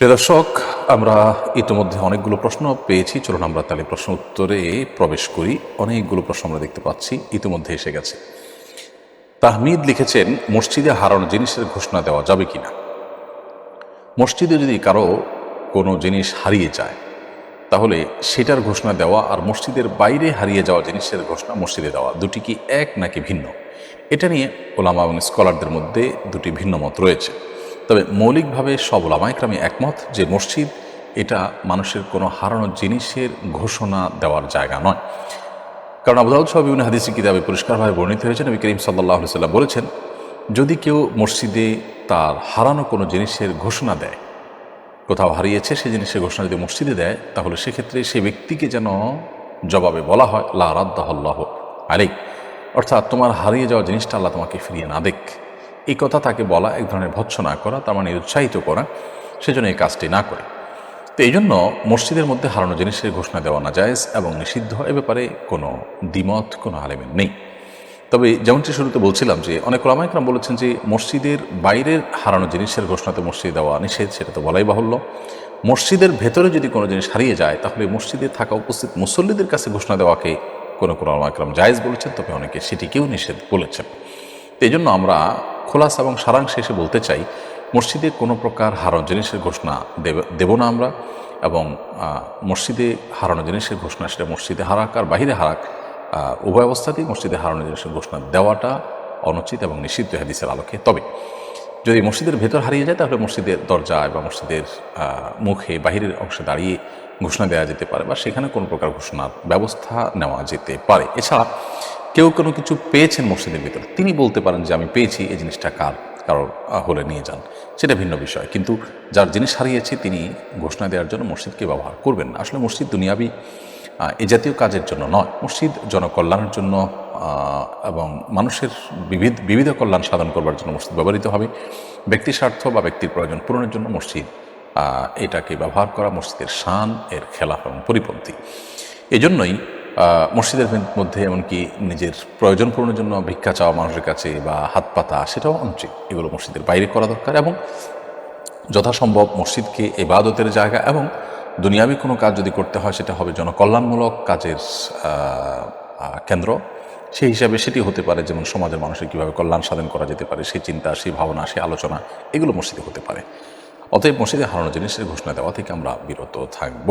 প্রিয় দর্শক, আমরা ইতিমধ্যে অনেকগুলো প্রশ্ন পেয়েছি। চলুন আমরা তাহলে প্রশ্ন উত্তরে প্রবেশ করি। অনেকগুলো প্রশ্ন আমরা দেখতে পাচ্ছি, ইতিমধ্যে এসে গেছে। তাহমিদ লিখেছেন, মসজিদে হারানো জিনিসের ঘোষণা দেওয়া যাবে কিনা? মসজিদে যদি কারও কোনো জিনিস হারিয়ে যায়, তাহলে সেটার ঘোষণা দেওয়া আর মসজিদের বাইরে হারিয়ে যাওয়া জিনিসের ঘোষণা মসজিদে দেওয়া দুটি কি এক নাকি ভিন্ন? এটা নিয়ে ওলামা এবং স্কলারদের মধ্যে দুটি ভিন্ন মত রয়েছে। তবে মৌলিকভাবে সব ওলামাইক্রামে একমত যে মসজিদ এটা মানুষের কোনো হারানো জিনিসের ঘোষণা দেওয়ার জায়গা নয়। কারণ আবুদাউদ সহ বিভিন্ন হাদিসি কিতাবে পরিষ্কারভাবে বর্ণিত হয়েছে, নবী করিম সাল্লাহ সাল্লাম বলেছেন, যদি কেউ মসজিদে তার হারানো কোনো জিনিসের ঘোষণা দেয়, কোথাও হারিয়েছে সেই জিনিসের ঘোষণা যদি মসজিদে দেয়, তাহলে সেক্ষেত্রে সেই ব্যক্তিকে যেন জবাবে বলা হয়, লা রাদ্দাহল্লাহ আরেক অর্থাৎ তোমার হারিয়ে যাওয়া জিনিসটা আল্লাহ তোমাকে ফিরিয়ে না দেখ এই কথা তাকে বলা, এক ধরনের ভৎসনা করা, তার মানে উৎসাহিত করা, সেজন্য এই কাজটি না করে। তো এই জন্য মসজিদের মধ্যে হারানো জিনিসের ঘোষণা দেওয়া না জায়েজ এবং নিষিদ্ধ এ ব্যাপারে কোনো দ্বিমত, কোনো আলেমের নেই। তবে যেমনটি শুরুতে বলছিলাম যে, অনেক ওলামাইকরাম বলেছেন যে, মসজিদের বাইরের হারানো জিনিসের ঘোষণা তো মসজিদে দেওয়া নিষেধ, সেটা তো বলাই বাহুল্য। মসজিদের ভেতরে যদি কোনো জিনিস হারিয়ে যায়, তাহলে মসজিদে থাকা উপস্থিত মুসল্লিদের কাছে ঘোষণা দেওয়াকে কোনো কোনো ওলামাইকরাম জায়েজ বলেছেন, তবে অনেকে সেটিকেও নিষেধ বলেছেন। এই জন্য আমরা খোলাস এবং সারাংশে এসে বলতে চাই, মসজিদে কোনো প্রকার হারানো জিনিসের ঘোষণা দেব না আমরা এবং মসজিদে হারানো জিনিসের ঘোষণা সেটা মসজিদে হারাক আর বাহিরে হারাক উভয় অবস্থাতেই মসজিদে হারানো জিনিসের ঘোষণা দেওয়াটা অনুচিত এবং নিষিদ্ধ হাদিসের আলোকে। তবে, যদি মসজিদের ভেতর হারিয়ে যায় তাহলে মসজিদের দরজায় বা মসজিদের মুখে বাহিরের অংশে দাঁড়িয়ে ঘোষণা দেওয়া যেতে পারে বা সেখানে কোনো প্রকার ঘোষণার ব্যবস্থা নেওয়া যেতে পারে। এছাড়া কেউ কোনো কিছু পেয়েছেন মসজিদের ভিতরে। তিনি বলতে পারেন যে, আমি পেয়েছি, এই জিনিসটা কার? কারোর হলে নিয়ে যান। সেটা ভিন্ন বিষয়। কিন্তু যার জিনিস হারিয়েছে, তিনি ঘোষণা দেওয়ার জন্য মসজিদকে ব্যবহার করবেন না। আসলে মসজিদ দুনিয়াবি এ জাতীয় কাজের জন্য নয়। মসজিদ জনকল্যাণের জন্য এবং মানুষের বিবিধ বিবিধ কল্যাণ সাধন করবার জন্য মসজিদ ব্যবহৃত হবে। ব্যক্তি স্বার্থ বা ব্যক্তির প্রয়োজন পূরণের জন্য মসজিদ এটাকে ব্যবহার করা মসজিদের শান, এর খেলাফ এবং পরিপন্থী। এজন্যই মসজিদের মধ্যে এমনকি নিজের প্রয়োজন পূরণের জন্য ভিক্ষা চাওয়া মানুষের কাছে বা হাত পাতা, সেটাও অনুচিত এগুলো মসজিদের বাইরে করা দরকার এবং যথাসম্ভব মসজিদকে এবাদতের জায়গা এবং দুনিয়াবি কোনো কাজ যদি করতে হয়, সেটা হবে জনকল্যাণমূলক কাজের কেন্দ্র। সেই হিসাবে সেটি হতে পারে, যেমন সমাজের মানুষের কীভাবে কল্যাণ সাধন করা যেতে পারে, সেই চিন্তা, সেই ভাবনা, সেই আলোচনা, এগুলো মসজিদে হতে পারে। অতএব মসজিদে হারানো জিনিসের ঘোষণা দেওয়া থেকে আমরা বিরত থাকব।